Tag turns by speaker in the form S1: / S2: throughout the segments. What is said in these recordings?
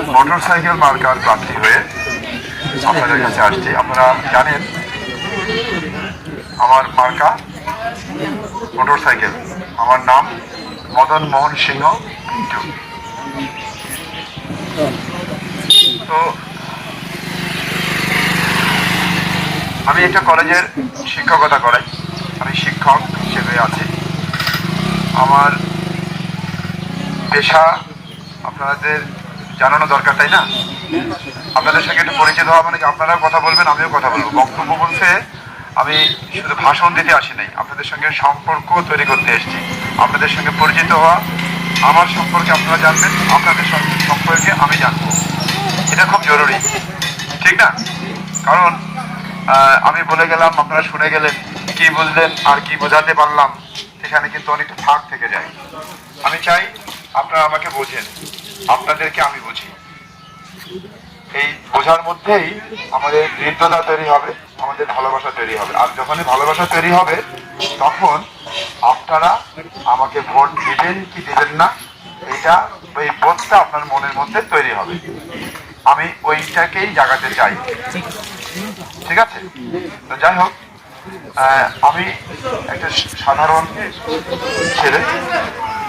S1: Motor cycle marker প্রার্থী হয়ে আপনাদের কাছে আসছি। আপনারা জানেন, আমার মার্কা মোটরসাইকেল। আমার নাম মদন মোহন সিংহ পিন্টু। তো, আমি একটা কলেজের শিক্ষকতা করাই। আমি শিক্ষক হিসেবে আছি। আমার পেশা আপনাদের জানানো দরকার, তাই না? আপনাদের সঙ্গে একটু পরিচিত হওয়া মানে আপনারাও কথা বলবেন, আমিও কথা বলব। বক্তব্য বলতে আমি শুধু ভাষণ দিতে আসি নাই, আপনাদের সঙ্গে সম্পর্ক তৈরি করতে এসেছি। আপনাদের সঙ্গে পরিচিত হওয়া, আমার সম্পর্কে আপনারা জানবেন, আপনাদের সম্পর্কে আমি জানব। এটা খুব জরুরি, ঠিক না? কারণ আমি বলে গেলাম, আপনারা শুনে গেলেন, কি বুঝলেন আর কি বোঝাতে পারলাম, সেখানে কিন্তু অনেকটা ফাঁক থেকে যায়। আমি চাই আপনারা আমাকে বোঝেন। আপনাদেরকে আমি বুঝি। এই বোঝার মধ্যেই আমাদের হৃদ্যতা তৈরি হবে, আমাদের ভালোবাসা তৈরি হবে। আর যখনই ভালোবাসা তৈরি হবে, তখন আপনারা আমাকে ভোট দিবেন কি দিবেন না, এটা ওই বোধটা আপনার মনের মধ্যে তৈরি হবে। আমি ওইটাকেই জাগাতে চাই। ঠিক আছে? তো যাই হোক আমি একটা সাধারণ ছেলে।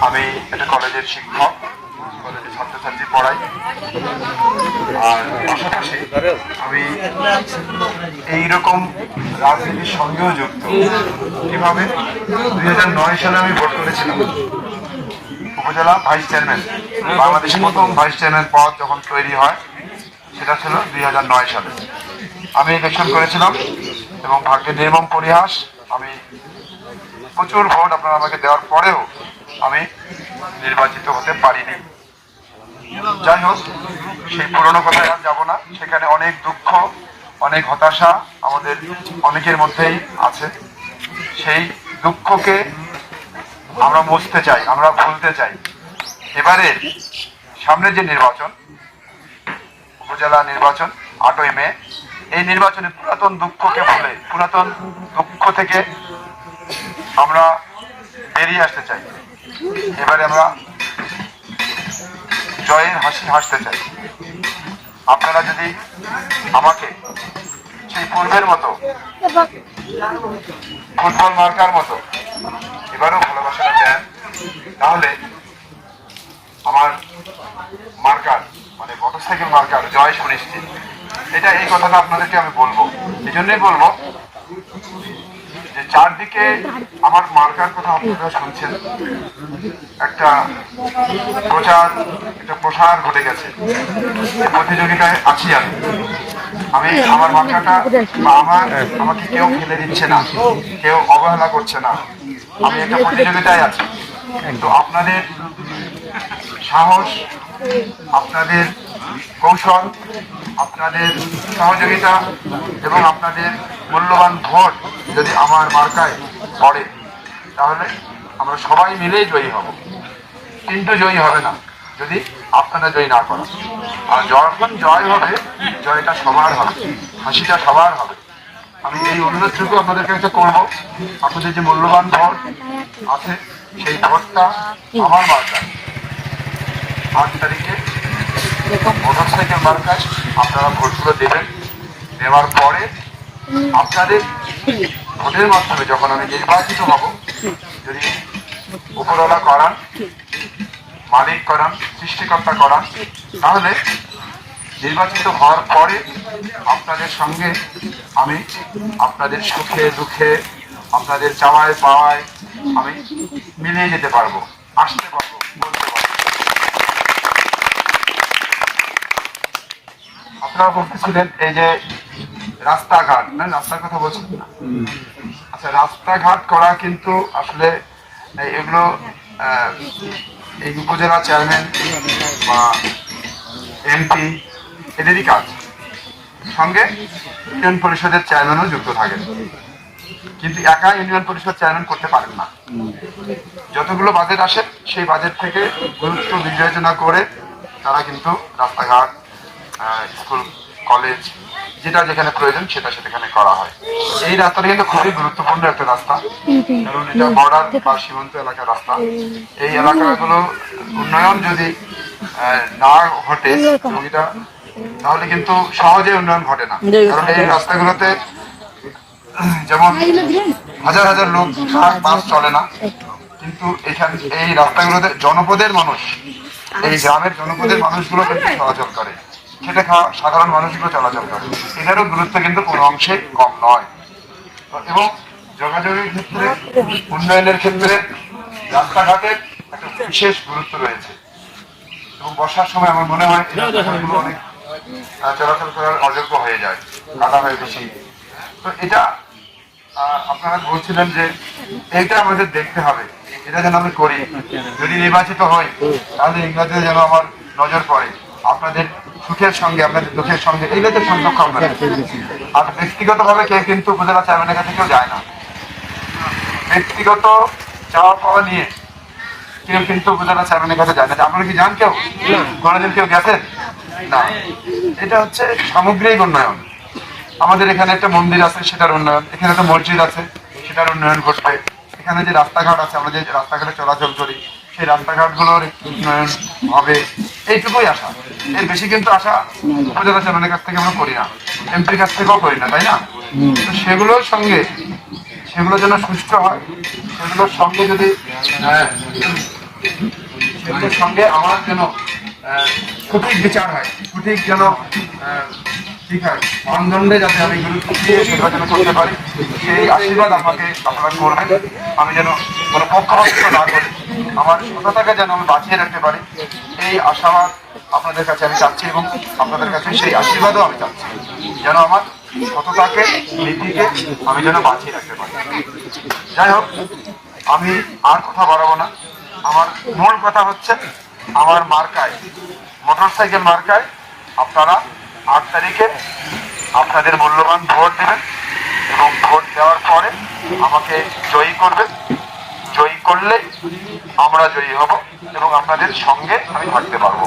S1: আমি একটা কলেজের শিক্ষক। পড়াই আর পাশাপাশি আমি এইরকম রাজনীতির সঙ্গেও যুক্ত। কীভাবে দুই হাজার নয় সালে আমি ভোট করেছিলাম। উপজেলা ভাইস চেয়ারম্যান, বাংলাদেশের প্রথম ভাইস চেয়ারম্যান পদ যখন তৈরি হয়, সেটা ছিল দুই নয় সালে। আমি ইলেকশন করেছিলাম এবং ভাগ্যের নির্মম পরিহাস। আমি প্রচুর ভোট আপনারা আমাকে দেওয়ার পরেও আমি নির্বাচিত হতে পারিনি। যাই হোক, সেই পুরনো কথায় আর যাব না। সেখানে অনেক দুঃখ, অনেক হতাশা আমাদের অনেকের মধ্যেই আছে। সেই দুঃখকে আমরা মুছতে চাই, আমরা ভুলতে চাই। এবারে সামনে যে নির্বাচন, উপজেলা নির্বাচন, আটই মে, এই নির্বাচনে পুরাতন দুঃখকে ভুলে, পুরাতন দুঃখ থেকে আমরা বেরিয়ে আসতে চাই। এবারে আমরা জয়ের হাসি হাসতে চাই। আপনারা যদি আমাকে সেই পূর্বের মতো, ফুটবল মার্কার মতো এবারও ভালোবাসাটা দেন, তাহলে আমার মার্কার মানে মোটরসাইকেল মার্কার জয় সুনিশ্চিত। এটা এই কথাটা আপনাদেরকে আমি বলব। এই জন্যই বলব চারদিকে আমার মার্কার কথা আপনারা শুনছেন। একটা প্রচার, একটা প্রসার ঘটে গেছে। প্রতিযোগিতায় আছি আমি। আমি আমার মার্কাটা বা আমার, আমাকে কেউ ফেলে দিচ্ছে না, কেউ অবহেলা করছে না। আমি একটা প্রতিযোগিতায় আছি। তো আপনাদের সাহস, আপনাদের কৌশল, আপনাদের সহযোগিতা এবং আপনাদের মূল্যবান ভোট যদি আমার মার্কায় পড়ে, তাহলে আমরা সবাই মিলেই জয়ী হব। কিন্তু জয়ী হবে না। যদি আপনারা জয়ী না করেন। আর যখন জয় হবে, জয়টা সবার হবে। হাসিটা সবার হবে। আমি এই অনুরোধটুকু আপনাদের কাছে করব। আপনাদের যে মূল্যবান ভোট আছে, সেই ভোটটা আমার মার্কায়। আট তারিখে মোটরসাইকেল মার্কায় আপনারা ভোটগুলো দেবেন। দেওয়ার পরে আপনাদের ভোটের মাধ্যমে যখন আমি নির্বাচিত হব যদি উপরওয়ালা করান, মালিক করান, সৃষ্টিকর্তা করান, তাহলে নির্বাচিত হওয়ার পরে আপনাদের সঙ্গে আমি আপনাদের সুখে দুঃখে, আপনাদের চাওয়ায় পাওয়ায় আমি মিলিয়ে যেতে পারব, আসতে পারব, বলতে পারব। আপনারা বলতেছিলেন, এই যে রাস্তাঘাট, না, রাস্তার কথা বলছেন না। আচ্ছা রাস্তাঘাট করা কিন্তু আসলে এগুলো এই উপজেলা চেয়ারম্যান বা এমপি, এদেরই কাজ। সঙ্গে ইউনিয়ন পরিষদের চেয়ারম্যানও যুক্ত থাকেন। কিন্তু একা ইউনিয়ন পরিষদ চেয়ারম্যান করতে পারেন না। যতগুলো বাজেট আসে, সেই বাজেট থেকে গুরুত্ব বিবেচনা করে তারা কিন্তু রাস্তাঘাট স্কুল কলেজ যেটা যেখানে প্রয়োজন সেটা সেখানে করা হয়। এই রাস্তাটা কিন্তু খুবই গুরুত্বপূর্ণ একটা রাস্তা। কারণ এটা বর্ডার বা সীমান্ত এলাকার রাস্তা। এই এলাকাগুলো উন্নয়ন যদি না ঘটে এটা তাহলে কিন্তু সহজে উন্নয়ন ঘটে না। কারণ এই রাস্তাগুলোতে যেমন হাজার হাজার লোক বাস চলে না কিন্তু এখানে এই রাস্তাগুলোতে জনপদের মানুষ এই গ্রামের জনপদের মানুষগুলো কিন্তু চলাচল করে। খাওয়া সাধারণ মানুষগুলো চলাচল করে এটারও গুরুত্ব কিন্তু কোনো অংশে কম নয়। এবং যোগাযোগের ক্ষেত্রে, উন্নয়নের ক্ষেত্রে রাস্তাঘাটের একটা বিশেষ গুরুত্ব রয়েছে। এবং বর্ষার সময় আমার মনে হয় অনেক চলাচল করার অযোগ্য হয়ে যায়, কাদা হয়ে বেশি তো এটা আপনারা বলছিলেন যে এইটা আমাদের দেখতে হবে। এটা যেন আমি করি। যদি নির্বাচিত হই, তাহলে ইংরাজিতে যেন আমার নজর পড়ে। আপনাদের সুখের সঙ্গে, আপনাদের দুঃখের সঙ্গে এইগুলো তো সম্পর্ক আপনাদের আর ব্যক্তিগতভাবে কেউ কিন্তু উপজেলা চেয়ারম্যানের কাছে কেউ যায় না। ব্যক্তিগত চাওয়া পাওয়া নিয়ে কেউ কিন্তু কাছে যায় না। আপনারা কি কেউ? কোনোদিন কেউ গেছেন? না। এটা হচ্ছে সামগ্রিক উন্নয়ন। আমাদের এখানে একটা মন্দির আছে, সেটার উন্নয়ন। এখানে একটা মসজিদ আছে, সেটার উন্নয়ন ঘটবে এখানে যে রাস্তাঘাট আছে, আমরা যে রাস্তাঘাটে চলাচল করি, সেই রাস্তাঘাটগুলোর উন্নয়ন হবে। এইটুকুই আশা। এর বেশি কিন্তু আশা উপজেলা চেয়ারম্যানের কাছ থেকে আমরা করি না। এমপির কাছ থেকেও করি না তাই না? সেগুলোর সঙ্গে সেগুলো যেন সুস্থ হয়। সেগুলোর সঙ্গে যদি সেগুলোর সঙ্গে আমার যেন আহ, সঠিক বিচার হয় সঠিক যেন আহ, ঠিক হয় মানদণ্ডে যাতে আমি যেন করতে পারি সেই আশীর্বাদ আমাকে আপনারা করবেন। আমি যেন কোনো পক্ষপাতিত্ব না করি আমার সততাকে যেন আমি বাঁচিয়ে রাখতে পারি এই আশাবাদ আপনাদের কাছে আমি চাচ্ছি এবং আপনাদের কাছে সেই আশীর্বাদও আমি চাচ্ছি। যেন আমার সততাকে, নীতিকে আমি যেন বাঁচিয়ে রাখতে পারি। যাই হোক, আমি আর কথা বাড়াবো না। আমার মূল কথা হচ্ছে, আমার মার্কায় মোটর সাইকেল মার্কায় আপনারা আট তারিখে আপনাদের মূল্যবান ভোট দেবেন এবং ভোট দেওয়ার পরে আমাকে জয়ী করবেন। করলে আমরা জয়ী হব এবং আপনাদের সঙ্গে আমি থাকতে পারব।